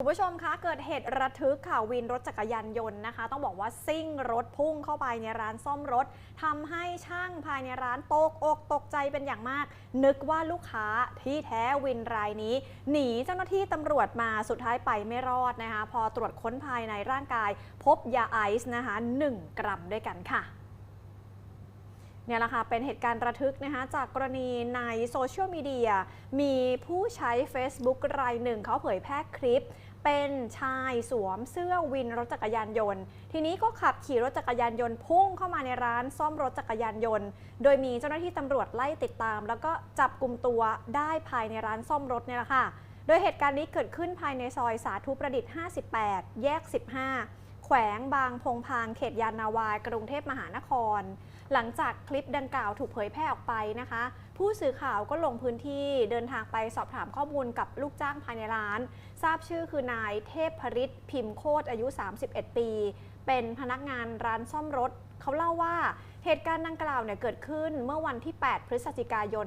คุณผู้ชมคะ เกิดเหตุระทึกค่ะวินรถจักรยานยนต์นะคะ ต้องบอกว่าซิ่งรถพุ่งเข้าไปในร้านซ่อมรถทำให้ช่างภายในร้านตกอกตกใจเป็นอย่างมาก นึกว่าลูกค้าที่แท้วินรายนี้ หนีเจ้าหน้าที่ตำรวจมาสุดท้ายไปไม่รอดนะคะ พอตรวจค้นภายในร่างกาย พบยาไอซ์นะคะ 1 กรัมด้วยกันค่ะเนี่ยแหละค่ะ เป็นเหตุการณ์ระทึกนะคะ จากกรณีในโซเชียลมีเดียมีผู้ใช้ Facebook รายหนึ่งเขาเผยแพร่คลิป เป็นชายสวมเสื้อวินรถจักรยานยนต์ ทีนี้ก็ขับขี่รถจักรยานยนต์พุ่งเข้ามาในร้านซ่อมรถจักรยานยนต์ โดยมีเจ้าหน้าที่ตำรวจไล่ติดตาม แล้วก็จับกลุ่มตัวได้ภายในร้านซ่อมรถเนี่ยแหละค่ะ โดยเหตุการณ์นี้เกิดขึ้นภายในซอยสาธุประดิษฐ์ 58 แยก 15 แขวงบางพงพางเขตยานนาวากรุงเทพมหานคร หลังจากคลิปดังกล่าวถูกเผยแพร่ออกไปนะคะ ผู้สื่อข่าวก็ลงพื้นที่เดินทางไปสอบถามข้อมูลกับลูกจ้างภายในร้าน ทราบชื่อคือนายเทพพริตพิมพ์โคตรอายุ 31 ปี เป็นพนักงานร้านซ่อมรถ เขาเล่าว่าเหตุการณ์ดังกล่าวเนี่ยเกิดขึ้นเมื่อวันที่ 8 พฤศจิกายน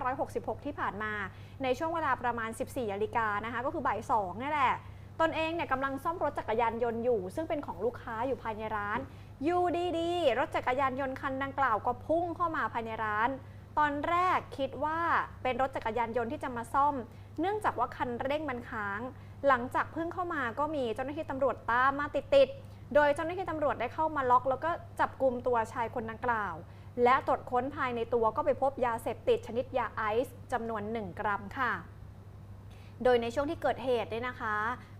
2566 ที่ผ่านมา ในช่วงเวลาประมาณ 14นาฬิกานะคะก็คือบ่าย2นี่แหละ ตนเองเนี่ยกำลังซ่อมรถจักรยานยนต์อยู่ ซึ่งเป็นของลูกค้าอยู่ภายในร้านอยู่ดีๆรถจักรยานยนต์คันดังกล่าวก็พุ่งเข้ามาภายในร้าน ตอนแรกคิดว่าเป็นรถจักรยานยนต์ที่จะมาซ่อม เนื่องจากว่าคันเร่งมันค้าง หลังจากเพิ่งเข้ามาก็มีเจ้าหน้าที่ตำรวจตามมาติดๆโดยเจ้าหน้าที่ตำรวจได้เข้ามาล็อก แล้วก็จับกลุ่มตัวชายคนดังกล่าว และตรวจค้นภายในตัวก็ไปพบยาเสพติดชนิดยาไอซ์จำนวน 1 กรัมค่ะ โดยในช่วงที่เกิดเหตุเนี่ยนะคะ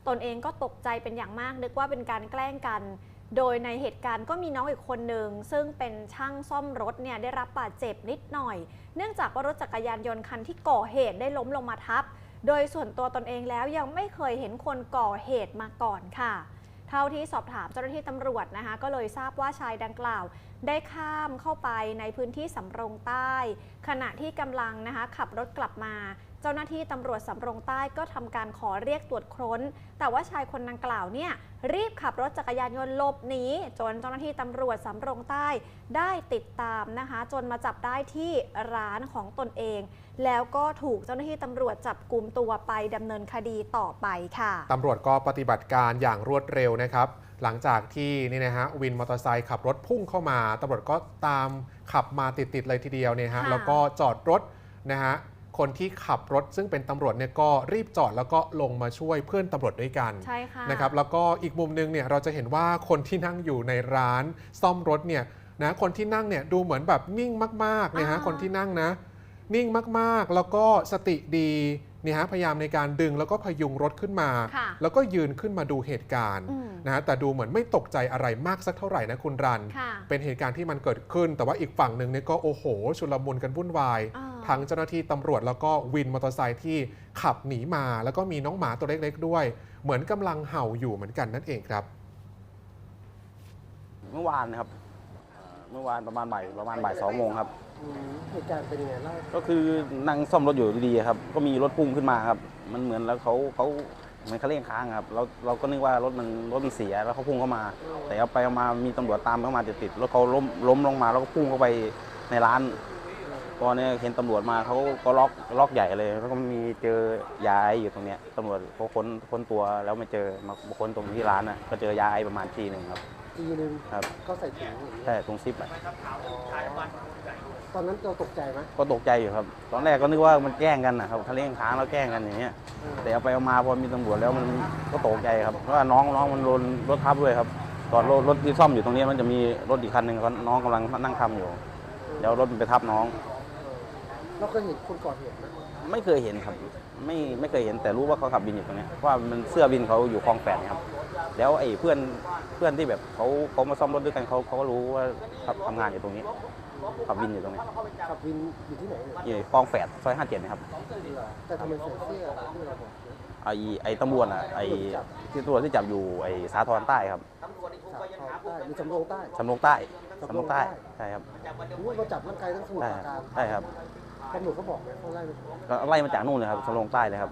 ตนเองก็ตกใจเป็นอย่างมากนึกว่าเป็นการแกล้งกัน โดยในเหตุการณ์ก็มีน้องอีกคนหนึ่งซึ่งเป็นช่างซ่อมรถเนี่ยได้รับบาดเจ็บนิดหน่อย เนื่องจากว่ารถจักรยานยนต์คันที่ก่อเหตุได้ล้มลงมาทับ โดยส่วนตัวตนเองแล้วยังไม่เคยเห็นคนก่อเหตุมาก่อนค่ะเท่าที่สอบถามเจ้าหน้าที่ตำรวจนะคะ ก็เลยทราบว่าชายดังกล่าว ได้ข้ามเข้าไปในพื้นที่สำโรงใต้ ขณะที่กำลังนะคะขับรถกลับมา จ้าหน้าที่ตำรวจสำรงใต้ก็ทำการขอเรียกตรวจค้น แต่ว่าชายคนดังกล่าวเนี่ยรีบขับรถจักรยานยนต์หลบหนีจนเจ้าหน้าที่ตำรวจสำรงใต้ได้ติดตามนะคะ จนมาจับได้ที่ร้านของตนเอง แล้วก็ถูกเจ้าหน้าที่ตำรวจจับกลุ่มตัวไปดำเนินคดีต่อไปค่ะตำรวจก็ปฏิบัติการอย่างรวดเร็วนะครับหลังจากที่นี่นะฮะวินมอเตอร์ไซค์ขับรถพุ่งเข้ามาตำรวจก็ตามขับมาติดๆเลยทีเดียวเนี่ยฮะแล้วก็จอดรถนะฮะ คนที่ขับรถซึ่งเป็นตำรวจเนี่ยก็รีบจอดแล้วก็ลงมาช่วยเพื่อนตำรวจด้วยกันใช่ค่ะนะครับแล้วก็อีกมุมหนึงเนี่ยเราจะเห็นว่าคนที่นั่งอยู่ในร้านซ่อมรถเนี่ยนะคนที่นั่งเนี่ยดูเหมือนแบบนิ่งมากๆเนี่ยฮะอ่าคนที่นั่งนะ นิ่งมากๆ แล้วก็สติดีเนี่ยฮะพยายามในการดึงแล้วก็พยุงรถขึ้นมาค่ะแล้วก็ยืนขึ้นมาดูเหตุการณ์อืมนะฮะแต่ดูเหมือนไม่ตกใจอะไรมากสักเท่าไหร่นะคุณรันค่ะเป็นเหตุการณ์ที่มันเกิดขึ้น แต่ว่าอีกฝั่งหนึ่งเนี่ยก็โอ้โห ชุลมุนกันวุ่นวายอ่า ทั้งเจ้าหน้าที่ตำรวจแล้วก็วินมอเตอร์ไซค์ที่ขับหนีมา แล้วก็มีน้องหมาตัวเล็กๆด้วย เหมือนกำลังเห่าอยู่เหมือนกันนั่นเองครับ เมื่อวานนะครับเอ่อเมื่อวานประมาณบ่ายประมาณบ่ายสองโมงครับ อืมเหตุการณ์เป็นยังไงเล่าก็คือนั่งซ่อมรถอยู่ดีๆครับ ก็มีรถพุ่งขึ้นมาครับ มันเหมือนแล้วเขาเขาเหมือนเขาเร่งค้างครับ เราเราก็นึกว่ารถมันรถมันเสียแล้วเขาพุ่งเข้ามา แต่เอาไปเอามามีตำรวจตามเข้ามาติดๆแล้วเขาล้มล้มลงมาแล้วก็พุ่งเข้าไปในร้าน พอเนี่ยเห็นตำรวจมาเขาก็ล็อกล็อกใหญ่เลย แล้วก็มีเจอยาไออยู่ตรงเนี้ยตำรวจเขาค้นค้นตัวแล้วไม่เจอมาค้นตรงที่ร้านน่ะก็เจอยาไอประมาณทีหนึ่งครับทีนึงครับก็ใส่ถุงอย่างนี้ใช่ตรงซิปอะตอนนั้นเราตกใจไหมก็ตกใจอยู่ครับ ตอนแรกก็นึกว่ามันแกล้งกันนะครับทะเลงค้างแล้วแกล้งกันอย่างเงี้ย เออแต่เอาไปเอามาพอมีตำรวจแล้วมันก็ตกใจครับเพราะว่าน้องน้องมันโดนรถทับด้วยครับตอนรถรถที่ซ่อมอยู่ตรงนี้มันจะมีรถอีกคันหนึ่งเขาน้องกำลังนั่งทำอยู่ แล้วรถมันไปทับน้อง เราเคยเห็นคนก่อเหตุไหมไม่เคยเห็นครับ ไม่ไม่เคยเห็นแต่รู้ว่าเขาขับบินอยู่ตรงเนี้ยเพราะว่ามันเสื้อบินเขาอยู่คลองแปดครับ แล้วไอ้เพื่อนเพื่อนที่แบบเขาเขามาซ่อมรถด้วยกันเขาเขาก็รู้ว่าขับทำงานอยู่ตรงนี้ขับบินอยู่ตรงนี้ขับวินอยู่ที่ไหนเนี่ยอยู่คลองแปดซอยห้าเจ็ดนะครับแต่ทำไมใส่เสื้อที่เราบอกเนี่ยไอ้ไอ้ตำรวจอะไอ้ที่ตำรวจที่จับอยู่ไอ้สาทรใต้ครับสาทรใต้มีสำโรงใต้สำโรงใต้สำสำโรโรงงใต้ใต้ใช่ครับรู้ว่าเราจับร่างกายทั้งสมุทใช่รปครารับการใช่ครับ ตำรวจเขาบอกไหมเขาไล่ไหมก็ไล่มาจากนู่นเลยครับสำโรงใต้เลยครับ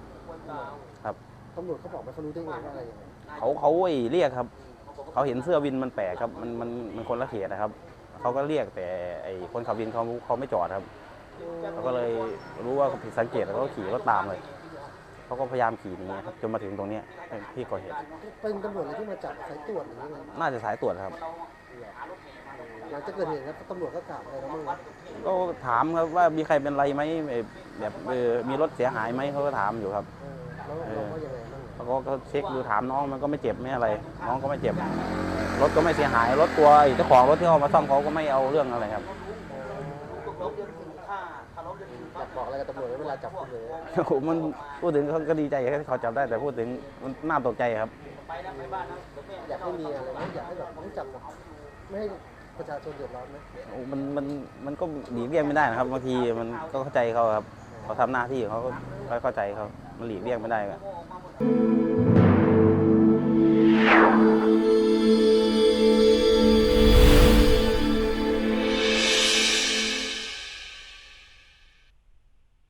ครับ ตำรวจเขาบอกไหมเขารู้ได้ไงว่าอะไรยังไงเขาเขาไอ้เรียกครับ เขาเห็นเสื้อวินมันแปลกครับ มันมันมันคนละเขตนะครับ เขาก็เรียกแต่ไอ้คนขับวินเขาเขาไม่จอดครับ เขาก็เลยรู้ว่าผิดสังเกตแล้วก็ขี่รถตามเลย เขาก็พยายามขี่หนีครับจนมาถึงตรงเนี้ยที่ก่อเหตุ เป็นตำรวจอะไรที่มาจับสายตรวจหรือยังไงน่าจะสายตรวจครับ หลังจากเกิดเหตุแล้วตำรวจก็กล่าวอะไรเราบ้างนะก็ถามครับว่ามีใครเป็นไรไหมเอ่อแบบเออมีรถเสียหายไหมเขาก็ถามอยู่ครับเออแล้วเราก็ยังไงบ้างแล้วก็ก็เช็คดูถามน้องมันก็ไม่เจ็บไม่อะไร น้องก็ไม่เจ็บ รถก็ไม่เสียหายรถตัวไอ้เจ้าของรถที่เขามาซ่อมเขาก็ไม่เอาเรื่องอะไรครับอ ยากบอกอะไรกับตำรวจไหมเวลาจับคุณเลยโอ้โหมันพูดถึงเขาก็ดีใจที่เขาจับได้แต่พูดถึงมันน่าตกใจครับ อยากให้มีอะไรไหมอยากให้แบบต้องจับแบบไม่ให้ประชาชนเดือดร้อนไหมโอ้มันมันมันก็หลีกเลี่ยงไม่ได้นะครับบางทีมันก็เข้าใจเขาครับเขาทำหน้าที่เขาก็เข้าใจเขามันหลีกเลี่ยงไม่ได้ครับ